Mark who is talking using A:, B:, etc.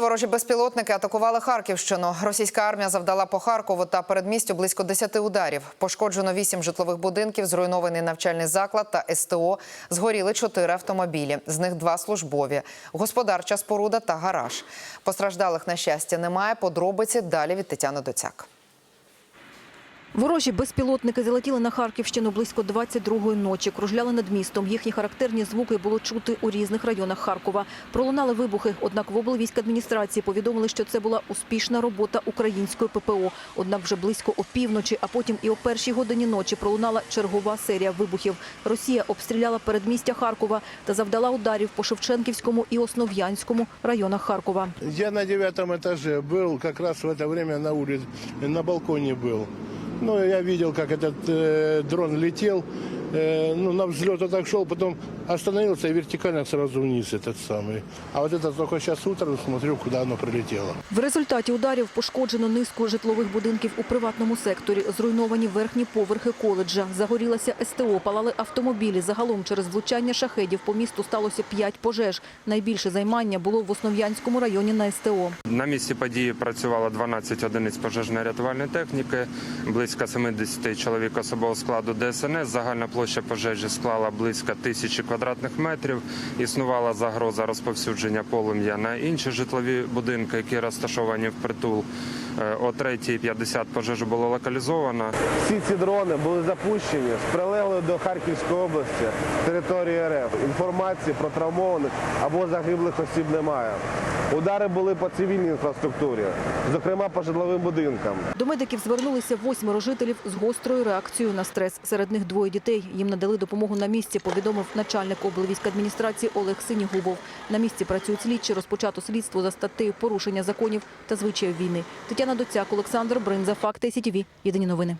A: Ворожі безпілотники атакували Харківщину. Російська армія завдала по Харкову та передмістю близько 10 ударів. Пошкоджено 8 житлових будинків, зруйнований навчальний заклад та СТО. Згоріли 4 автомобілі, з них два службові, господарча споруда та гараж. Постраждалих на щастя немає. Подробиці далі від Тетяни Доцяк.
B: Ворожі безпілотники залетіли на Харківщину близько 22-ї ночі. Кружляли над містом. Їхні характерні звуки було чути у різних районах Харкова. Пролунали вибухи. Однак в облвійськадміністрації повідомили, що це була успішна робота української ППО. Однак вже близько опівночі, а потім і о першій годині ночі пролунала чергова серія вибухів. Росія обстріляла передмістя Харкова та завдала ударів по Шевченківському і Основ'янському районах Харкова.
C: Я на девятом этаже был, как раз в это время на улице, на балконе был. Ну, я видел, как этот э, дрон летел, э, ну, на взлет вот так шел, потом остановился и вертикально сразу вниз этот самый. А вот это только сейчас утром смотрю, куда оно прилетело.
B: В результаті ударів пошкоджено низку житлових будинків у приватному секторі, зруйновані верхні поверхи коледжа, загорілася СТО, палали автомобілі. Загалом через влучання шахедів по місту сталося п'ять пожеж. Найбільше займання було в Основ'янському районі на СТО.
D: На місці події працювало 12 одиниць пожежно-рятувальної техніки, близько 70 чоловік особового складу ДСНС. Загальна площа пожежі склала близько тисячі квадратних метрів. Існувала загроза розповсюдження полум'я на інші житлові будинки, які розташовані в притул. Е, О 3.50 пожежу було локалізовано.
E: Всі ці дрони були запущені з прилеглої до Харківської області території РФ. Інформації про травмованих або загиблих осіб немає. Удари були по цивільній інфраструктурі, зокрема по житловим будинкам.
B: До медиків звернулися восьмеро жителів з гострою реакцією на стрес. Серед них двоє дітей. Їм надали допомогу на місці, повідомив начальник облвійськадміністрації Олег Синігубов. На місці працюють слідчі, розпочато слідство за статтею порушення законів та звичаїв війни. Тетяна Доцяк, Олександр Бринза, Факти СІТВ. Єдині новини.